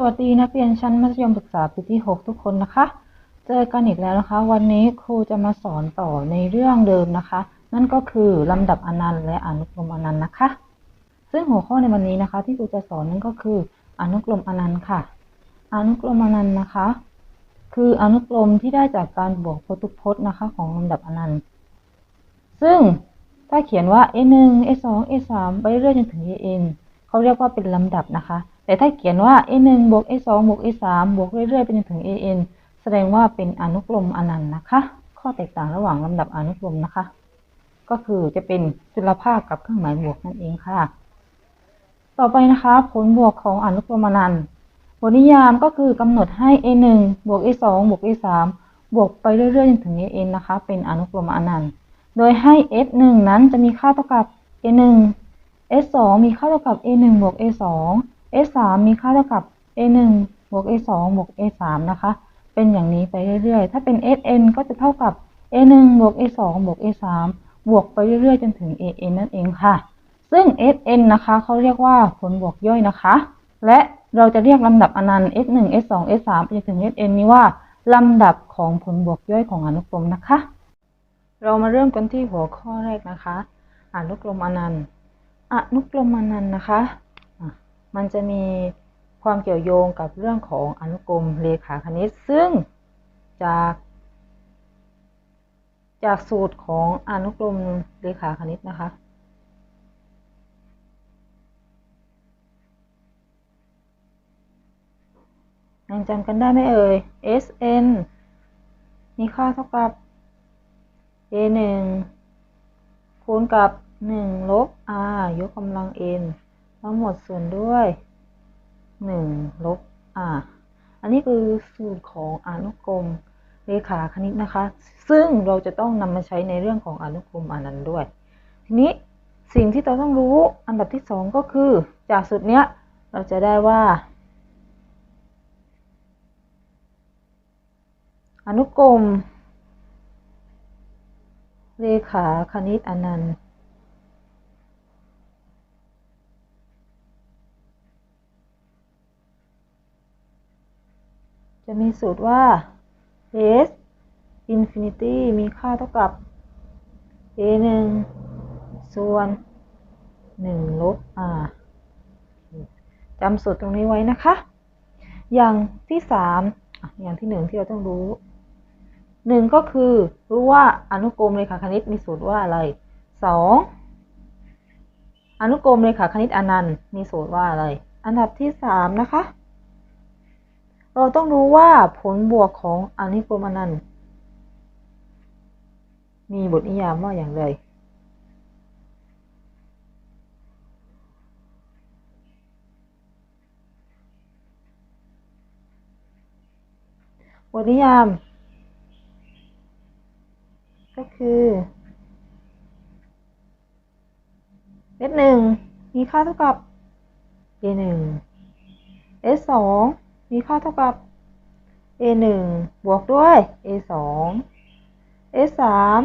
สวัสดีนักเรียนชั้นมัธยมศึกษาปีที่ 6 ทุกคนนะคะ เจอกันอีกแล้วนะคะ วันนี้ครูจะมาสอนต่อในเรื่องเดิมนะคะ นั่นก็คือลำดับอนันต์และอนุกรมอนันต์นะคะ ซึ่งหัวข้อในวันนี้นะคะ ที่ครูจะสอนนั่นก็คือ อนุกรมอนันต์ค่ะ อนุกรมอนันต์นะคะ คืออนุกรมที่ได้จากการบวกพจน์ทุกพจน์นะคะ ของลำดับอนันต์ ซึ่งถ้าเขียนว่า a 1 a 2 a 3ไปเรื่อยจนถึง a n เขาเรียกว่าเป็นลำดับนะคะ แต่ถ้าเขียนว่า a 1บวก a 2บวก a 3บวกเรื่อยๆ ไปจนถึง a n แสดงว่าเป็นอนุกรมอนันต์นะคะ ข้อแตกต่างระหว่างลำดับอนุกรมนะคะ ก็คือจะเป็นจุลภาคกับเครื่องหมายบวกนั่นเองค่ะ ต่อไปนะคะ ผลบวกของอนุกรมอนันต์บทนิยามก็คือกำหนดให้ a 1บวก a 2บวก a 3บวกไปเรื่อยๆจนถึง a n นะคะ เป็นอนุกรมอนันต์ โดยให้ s 1นั้นจะมีค่าเท่ากับ a 1 s 2มีค่าเท่ากับ a 1บวก a 2 s 3มีค่าเท่ากับ a 1บวก a 2บวก a 3นะคะ เป็นอย่างนี้ไปเรื่อยๆ ถ้าเป็น sn ก็จะเท่ากับ a 1บวก a 2บวก a 3บวกไปเรื่อยๆ จนถึง a n นั่นเองค่ะ ซึ่ง sn นะคะเขาเรียกว่าผลบวกย่อยนะคะ และเราจะเรียกลำดับอนันต์ s 1 s 2 s 3ไปจนถึง sn นี้ว่าลำดับของผลบวกย่อยของอนุกรมนะคะ เรามาเริ่มกันที่หัวข้อแรกนะคะ อนุกรมอนันต์ อนุกรมอนันต์นะคะอะ มันจะมีความเกี่ยวโยงกับเรื่องของอนุกรมเลขาคณิต ซึ่งจากจากสูตรของอนุกรมเลขาคณิตนะคะ ยังจำกันได้ไหมเอ่ย Sn มีค่าเท่ากับ a 1คูณกับ 1 ลบ r ยกกำลัง n ทั้งหมดส่วนด้วย1ลบ r อันนี้คือสูตรของอนุกรมเลขาคณิตนะคะ ซึ่งเราจะต้องนำมาใช้ในเรื่องของอนุกรมอนันต์ด้วย ทีนี้สิ่งที่เราต้องรู้อันดับที่2ก็คือ จากสูตรเนี้ยเราจะได้ว่า อนุกรมเลขาคณิตอนันต์ จะมีสูตรว่า s infinity มีค่าเท่ากับ a 1ส่วน 1 ลบ r จำสูตรตรงนี้ไว้นะคะ อย่างที่3อะอย่างที่หนึ่งที่เราต้องรู้หนึ่งก็คือรู้ว่าอนุกรมเลขาคณิตมีสูตรว่าอะไรสองอนุกรมเลขาคณิตอนันต์มีสูตรว่าอะไร อันดับที่สามนะคะ เราต้องรู้ว่าผลบวกของอนุกรมอนันต์มีบทนิยามว่าอย่างไร บทนิยาม ก็คือ s หนึ่งมีค่าเท่ากับ a หนึ่ง s สอง มีค่าเท่ากับ a หนึ่งบวกด้วย a สอง s สาม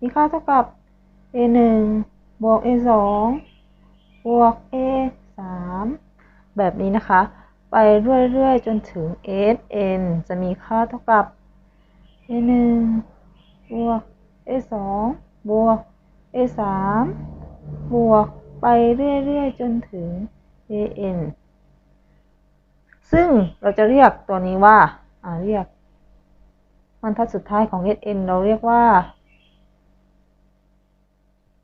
มีค่าเท่ากับ a หนึ่งบวก a สองบวก a สามแบบนี้นะคะ ไปเรื่อยๆ จนถึง s n จะมีค่าเท่ากับ a หนึ่งบวก a สองบวก a สามบวกไปเรื่อยๆ จนถึง a n ซึ่งเราจะเรียกตัวนี้ว่า อ่าเรียกบรรทัดสุดท้ายของ s n เราเรียกว่า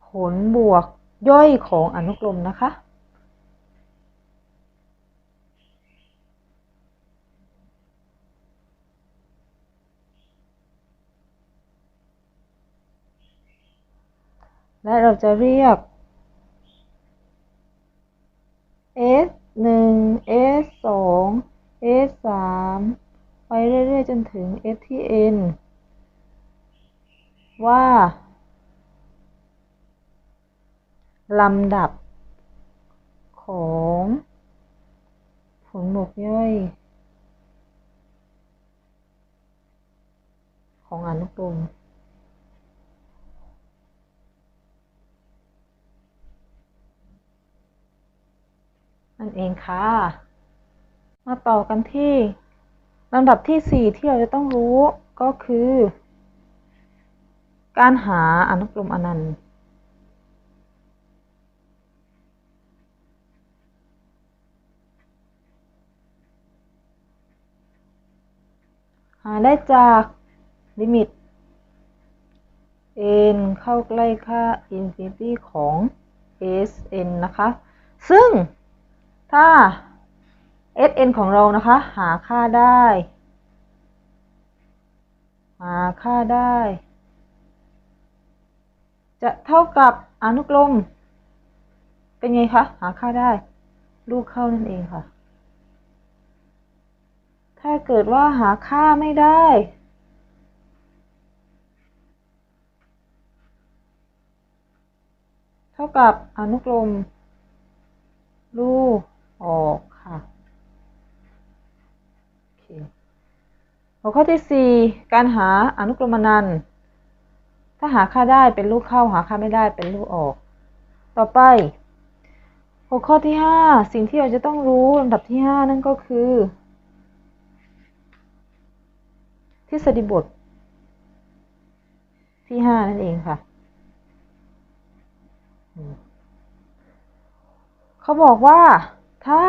ผลบวกย่อยของอนุกรมนะคะ และเราจะเรียก s 1 s 2 s 3ไปเรื่อยๆจนถึง s ที่ n ว่าลำดับของผลบวกย่อย ของอนุกรม นั่นเองค่ะ มาต่อกันที่ลำดับที่ 4 ที่เราจะต้องรู้ก็คือ การหาอนุกรมอนันต์หาได้จากลิมิต n เข้าใกล้ค่า infinity ของ Sn นะคะ ซึ่ง ถ้า Sn ของเรานะคะ หาค่าได้ หาค่าได้ จะเท่ากับอนุกรม เป็นไงคะ หาค่าได้ ลูกเข้านั่นเองค่ะ ถ้าเกิดว่าหาค่าไม่ได้เท่ากับอนุกรมลูก ออกค่ะโอเคหัวข้อที่ 4 การหาอนุกรมอนันต์ถ้าหาค่าได้เป็นลูกเข้าหาค่าไม่ได้เป็นลูกออก ต่อไป หัวข้อที่ 5 สิ่งที่เราจะต้องรู้ลำดับที่ 5 นั่นก็คือ ทฤษฎีบทที่ 5 นั่นเองค่ะ เขาบอกว่า ถ้า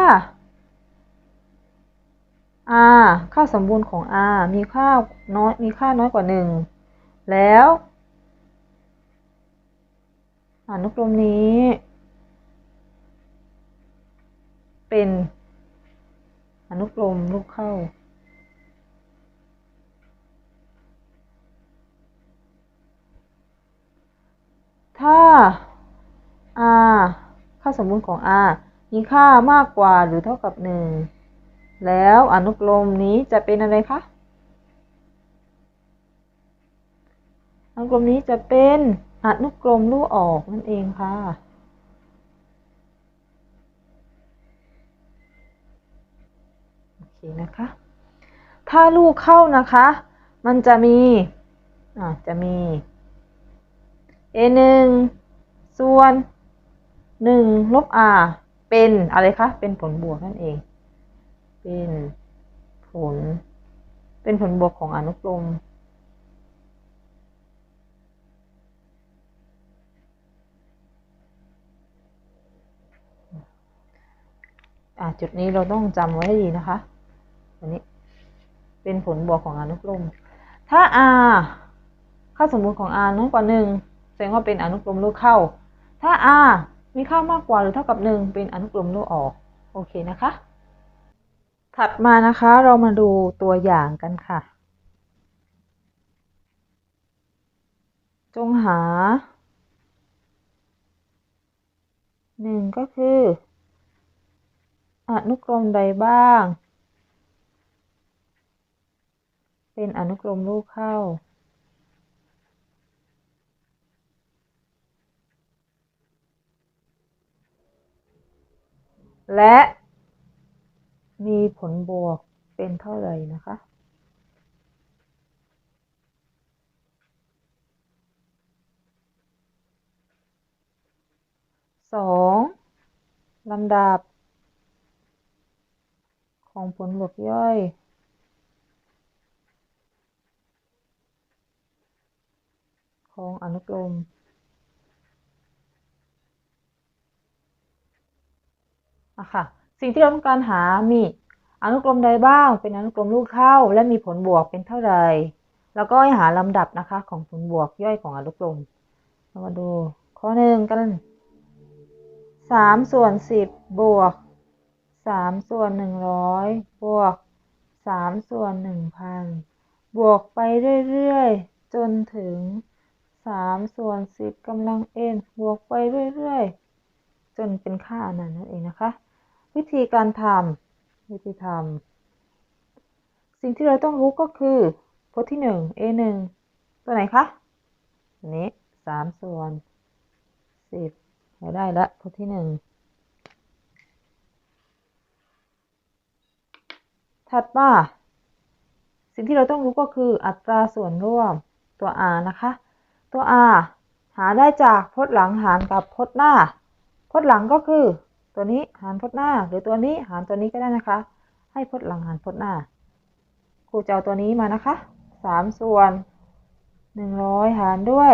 r ค่าสมบูรณ์ของ r มีค่าน้อยมีค่าน้อยกว่า 1 แล้วอนุกรมนี้ เป็นอนุกรมลูกเข้า ถ้า r ค่าสมมุติของ r มีค่ามากกว่าหรือเท่ากับ1แล้วอนุกรมนี้จะเป็นอะไรคะอนุกรมนี้จะเป็นอนุกรมลู่ออกนั่นเองค่ะ โอเคนะคะ ถ้าลูกเข้านะคะ มันจะมีอ่าจะมี a 1ส่วน 1 ลบ r เป็นอะไรคะ เป็นผลบวกนั่นเอง เป็นผล เป็นผลบวกของอนุกรมอ่าจุดนี้เราต้องจำไว้ให้ดีนะคะอันนี้ เป็นผลบวกของอนุกรม ถ้า r ค่าสมมุติของ r น้อยกว่า1แสดงว่าเป็นอนุกรมลูกเข้า ถ้า r มีค่ามากกว่าหรือเท่ากับ 1 เป็นอนุกรมลูกออก โอเคนะคะ ถัดมานะคะเรามาดูตัวอย่างกันค่ะ จงหา 1 ก็คือ อนุกรมใดบ้าง เป็นอนุกรมลูกเข้า และมีผลบวกเป็นเท่าไหร่นะคะ สองลำดับ ของผลบวกย่อยของอนุกรม อะคะสิ่งที่เราต้องการหามีอนุกรมใดบ้าง เป็นอนุกรมลูกเข้าและมีผลบวกเป็นเท่าไรแล้วก็ให้หาลำดับนะคะของผลบวกย่อยของอนุกรมเรามาดูข้อหนึ่งกันสามส่วนสิบบวกสามส่วนหนึ่งร้อยบวกสามส่วนหนึ่งพันบวกไปเรื่อยๆ จนถึงสามส่วนสิบกำลังเอ็นบวกไปเรื่อยๆ จนเป็นค่าอนันต์นั่นเองนะคะ วิธีการทำวิธีทำสิ่งที่เราต้องรู้ก็คือพจน์ที่หนึ่ง a หนึ่งตัวไหนคะอันนี้สามส่วนสิบเราได้แล้วพจน์ที่หนึ่งถัดมาสิ่งที่เราต้องรู้ก็คืออัตราส่วนร่วมตัว r นะคะ ตัว r หาได้จากพจน์หลังหารกับพจน์หน้า พจน์หลังก็คือ ตัวนี้หารพจน์หน้า หรือตัวนี้หารตัวนี้ก็ได้นะคะ ให้พจน์หลังหารพจน์หน้า ครูจะเอาตัวนี้มานะคะสามส่วนหนึ่งร้อยหารด้วย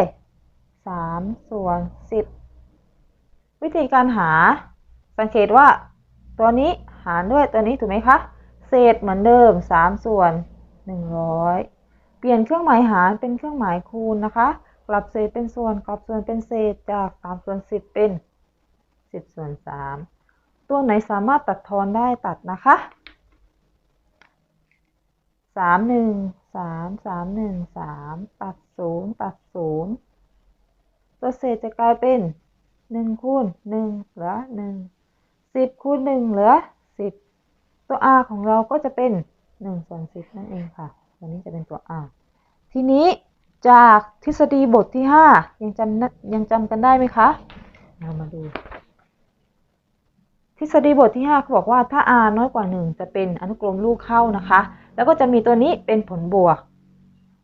สามส่วนสิบวิธีการหาสังเกตว่า ตัวนี้หารด้วยตัวนี้ถูกไหมคะ เศษเหมือนเดิมสามส่วนหนึ่งร้อยเปลี่ยนเครื่องหมายหารเป็นเครื่องหมายคูณนะคะ กลับเศษเป็นส่วนกลับส่วนเป็นเศษจากสามส่วนสิบเป็น สิบส่วนสามตัวไหนสามารถตัดทอนได้ตัดนะคะสามหนึ่งสามสามหนึ่งสามตัดศูนย์ตัดศูนย์ตัวเศษจะกลายเป็นหนึ่งคูณหนึ่งเหลือหนึ่งสิบคูณหนึ่งเหลือสิบตัว r ของเราก็จะเป็นหนึ่งส่วนสิบนั่นเองค่ะ ตัวนี้จะเป็นตัว r ทีนี้จากทฤษฎีบทที่ห้ายังจำยังจำกันได้ไหมคะ เรามาดู ทฤษฎีบทที่5เขาบอกว่าถ้า r น้อยกว่า 1 จะเป็นอนุกรมลูกเข้านะคะ แล้วก็จะมีตัวนี้เป็นผลบวก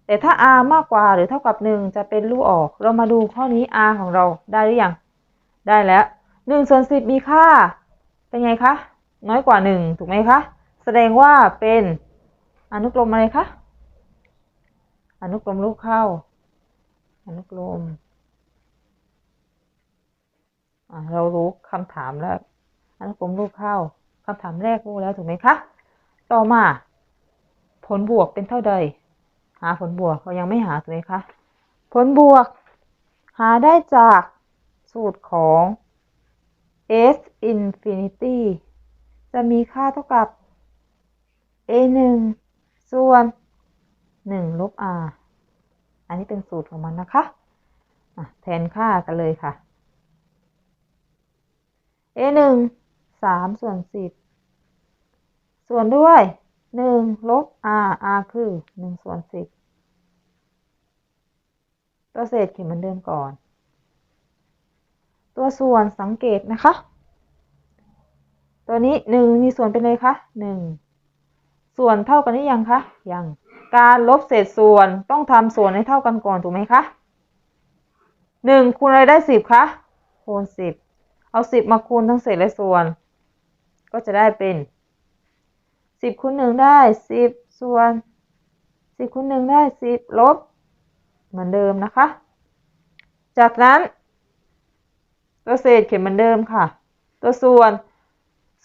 แต่ถ้า r มากกว่าหรือเท่ากับ 1 จะเป็นลูกออก เรามาดูข้อนี้ r ของเราได้หรือยัง ได้แล้ว1ส่วน10 มีค่า เป็นไงคะ น้อยกว่า 1 ถูกไหมคะ แสดงว่าเป็นอนุกรมอะไรคะ อนุกรมลูกเข้า อนุกรมอะเรารู้คำถามแล้ว อนุกรมลูกเข้าคำถามแรกรู้แล้วถูกไหมคะ ต่อมา ผลบวกเป็นเท่าใด หาผลบวกเรายังไม่หาถูกไหมคะ ผลบวก หาได้จากสูตรของ s infinity จะมีค่าเท่ากับ a 1ส่วน 1 ลบ r อันนี้เป็นสูตรของมันนะคะะแทนค่ากันเลยค่ะ a 1 3ส่วน10ส่วนด้วย1ลบ r r คือ1ส่วน10ตัวเศษเขียนเหมือนเดิมก่อน ตัวส่วนสังเกตนะคะ ตัวนี้1มีส่วนเป็นเลยคะ1ส่วนเท่ากันหรือยังคะยังการลบเศษส่วนต้องทำส่วนให้เท่ากันก่อนถูกไหมคะ1คูณอะไรได้10คะคูณ10เอา10มาคูณทั้งเศษและส่วน ก็จะได้เป็น 10คูณ1ได้ 10 ส่วน 10คูณ1ได้ 10 ลบ เหมือนเดิมนะคะ จากนั้น ตัวเศษเขียนเหมือนเดิมค่ะ ตัวส่วน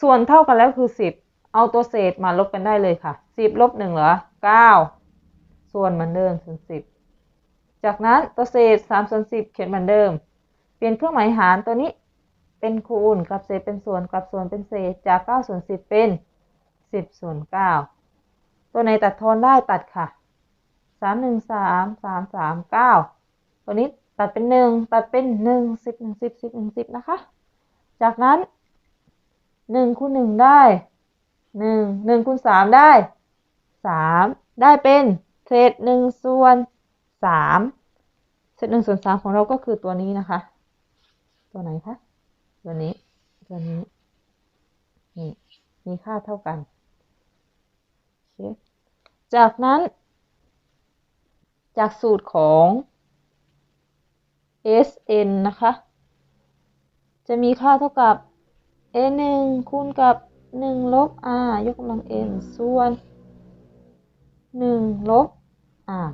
ส่วนเท่ากันแล้วคือ 10 เอาตัวเศษมาลบกันได้เลยค่ะ 10ลบ1เหลือ9 ส่วนเหมือนเดิมส่วน10 จากนั้นตัวเศษ3ส่วน10 เขียนเหมือนเดิม เปลี่ยนเครื่องหมายหารตัวนี้ เป็นคูณกับเศษเป็นส่วนกับส่วนเป็นเศษจาก9ส่วน10 เป็น 10ส่วน9ตัวไหนตัดทอนได้ตัดค่ะ 3 1 3 3 3 9 ตัวนี้ตัดเป็น 1 ตัดเป็น 1 10 1 10 10 1 10 นะคะ จากนั้น 1คูณ1ได้ 1 1คูณ3ได้ 3 ได้เป็นเศษ1ส่วน3เศษ1ส่วน3ของเราก็คือตัวนี้นะคะ ตัวไหนคะ ตัวนี้ตัวนี้นี่มีค่าเท่ากันโอเคจากนั้น จากสูตรของ Sn นะคะ จะมีค่าเท่ากับ a 1คูณกับ 1 ลบ r ยกกำลัง n ส่วน 1 ลบ r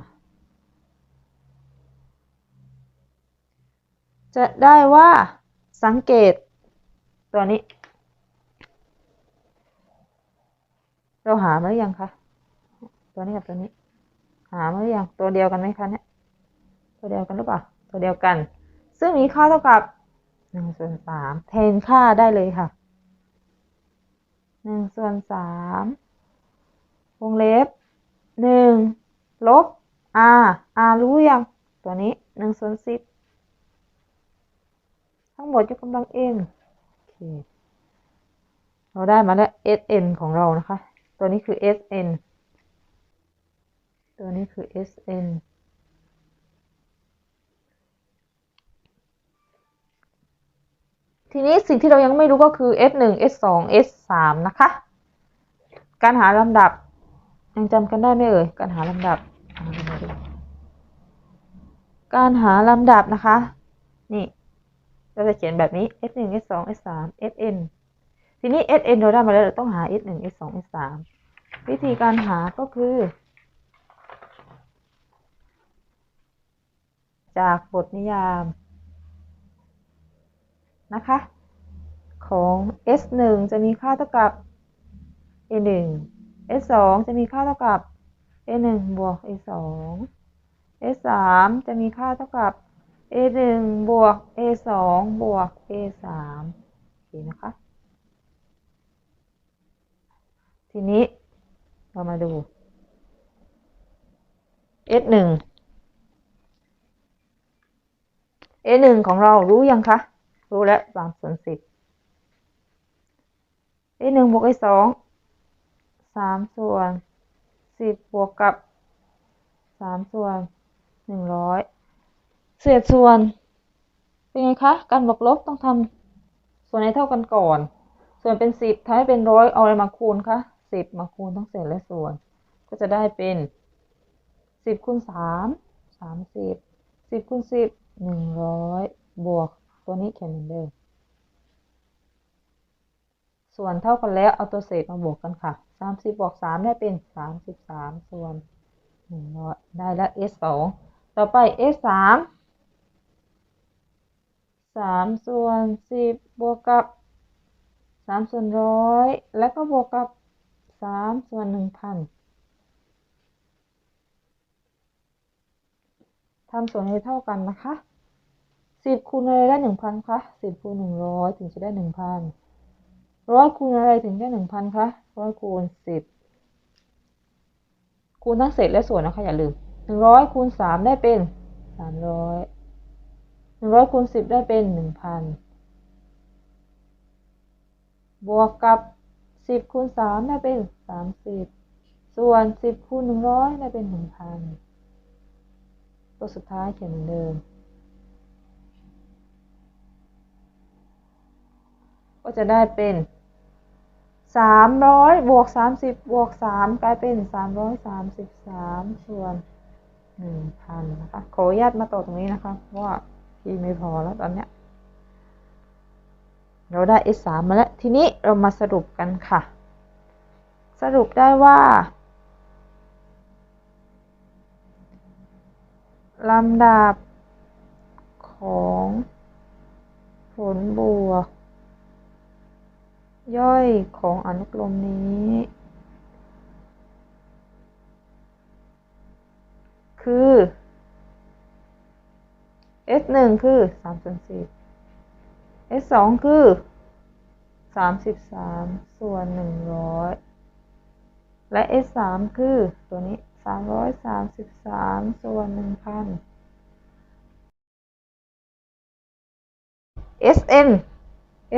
จะได้ว่า สังเกตตัวนี้ เราหามาหรือยังคะตัวนี้กับตัวนี้ หามาหรือยังตัวเดียวกันไหมคะเนี่ยตัวเดียวกันหรือเปล่าตัวเดียวกัน ซึ่งมีค่าเท่ากับหนึ่งส่วนสามแทนค่าได้เลยค่ะหนึ่งส่วนสามวงเล็บหนึ่งลบ r r รู้ยังตัวนี้หนึ่งส่วนสิบ ทั้งหมดยกกำลัง n โอเคเราได้มาแล้ว sn ของเรานะคะ ตัวนี้คือ sn ตัวนี้คือ sn ทีนี้สิ่งที่เรายังไม่รู้ก็คือ s 1 s 2 s 3 นะคะ การหาลำดับ ยังจำกันได้ไหมเอ่ย การหาลำดับ การหาลำดับนะคะ นี่ เราจะเขียนแบบนี้ s 1 s 2 s 3 sn ทีนี้ Sn เราได้มาแล้วเราต้องหา S1 S2 S3 วิธีการหาก็คือ จากบทนิยาม นะคะ ของ S1 จะมีค่าเท่ากับ A1 S2 จะมีค่าเท่ากับ A1 บวก A2 A3 จะมีค่าเท่ากับ A1 บวก A2 บวก A3 โอเคนะคะ ทีนี้เรามาดู S1 A1 ของเรารู้ยังคะ รู้แล้วสามส่วนสิบ A1 บวก A2 สามส่วนสิบบวกกับสามส่วนหนึ่งร้อย เศษส่วน เป็นไงคะการบวกลบต้องทำส่วนให้เท่ากันก่อน ส่วนเป็นสิบท้ายเป็นร้อยเอาอะไรมาคูณคะสิบมาคูณทั้งเศษและส่วน ก็จะได้เป็นสิบคูณสามสามสิบสิบคูณสิบหนึ่งร้อยบวกตัวนี้เขียนเหมือนเดิมส่วนเท่ากันแล้วเอาตัวเศษมาบวกกันค่ะสามสิบบวกสามได้เป็นสามสิบสามส่วนหนึ่งร้อยได้แล้ว s สองต่อไป s สาม สามส่วนสิบบวกกับสามส่วนร้อยแล้วก็บวกกับสามส่วนหนึ่งพันทำส่วนให้เท่ากันนะคะสิบคูณอะไรได้หนึ่งพันคะสิบคูณหนึ่งร้อยถึงจะได้หนึ่งพันร้อยคูณอะไรถึงได้หนึ่งพันคะร้อยคูณสิบคูณทั้งเศษและส่วนนะคะอย่าลืมหนึ่งร้อยคูณสามได้เป็นสามร้อย หนึ่งร้อยคูณสิบได้เป็นหนึ่งพันบวกกับสิบคูณสามได้เป็นสามสิบส่วนสิบคูณหนึ่งร้อยได้เป็นหนึ่งพันตัวสุดท้ายเขียนเหมือนเดิม ก็จะได้เป็นสามร้อยบวกสามสิบบวกสามกลายเป็นสามร้อยสามสิบสามส่วนหนึ่งพันนะคะขออนุญาตมาต่อตรงนี้นะคะเพราะว่า พี่ไม่พอแล้วตอนเนี้ย เราได้ S สามมาแล้ว ทีนี้เรามาสรุปกันค่ะ สรุปได้ว่าลำดับของผลบวก ย่อยของอนุกรมนี้ คือ s หนึ่งคือสามส่วนสิบ s สองคือสามสิบสามส่วนหนึ่งร้อยและ s สามคือตัวนี้สามร้อยสามสิบสามส่วนหนึ่งพัน sn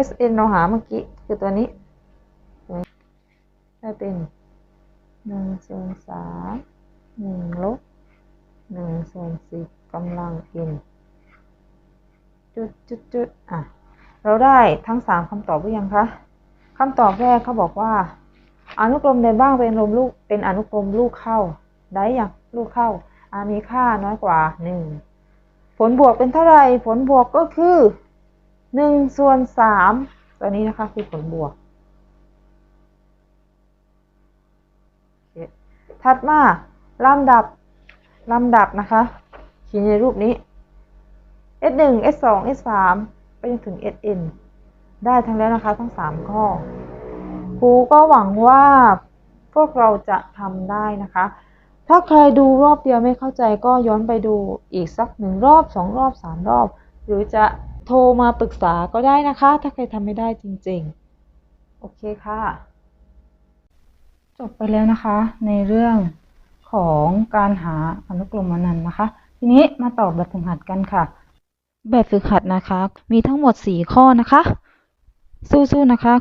sn เราหาเมื่อกี้ คือตัวนี้ได้เป็นหนึ่งส่วนสามหนึ่งลบหนึ่งส่วนสิบกำลัง n จุดจุดจุดอะ เราได้ทั้งสามคำตอบหรือยังคะคำตอบแรกเขาบอกว่า อนุกรมใดบ้างเป็นลมลูกเป็นอนุกรมลูกเข้า ได้ยังลูกเข้าอามีค่าน้อยกว่าหนึ่งผลบวกเป็นเท่าไหร่ผลบวกก็คือหนึ่งส่วนสามตัวนี้นะคะคือผลบวก ถัดมาลำดับลำดับนะคะขีดในรูปนี้ S1 S2 S3 ไปจนถึง Sn ได้ทั้งแล้วนะคะทั้ง 3 ข้อ ครูก็หวังว่าพวกเราจะทำได้นะคะ ถ้าใครดูรอบเดียวไม่เข้าใจก็ย้อนไปดูอีกสักหนึ่งรอบสองรอบสามรอบ หรือจะโทรมาปรึกษาก็ได้นะคะ ถ้าใครทำไม่ได้จริงๆ โอเคค่ะ จบไปแล้วนะคะ ในเรื่องของการหาอนุกรมอนันต์นะคะ ทีนี้มาตอบแบบฝึกหัดกันค่ะ แบบฝึกหัดนะคะ มีทั้งหมด 4 ข้อนะคะ สู้ๆนะคะ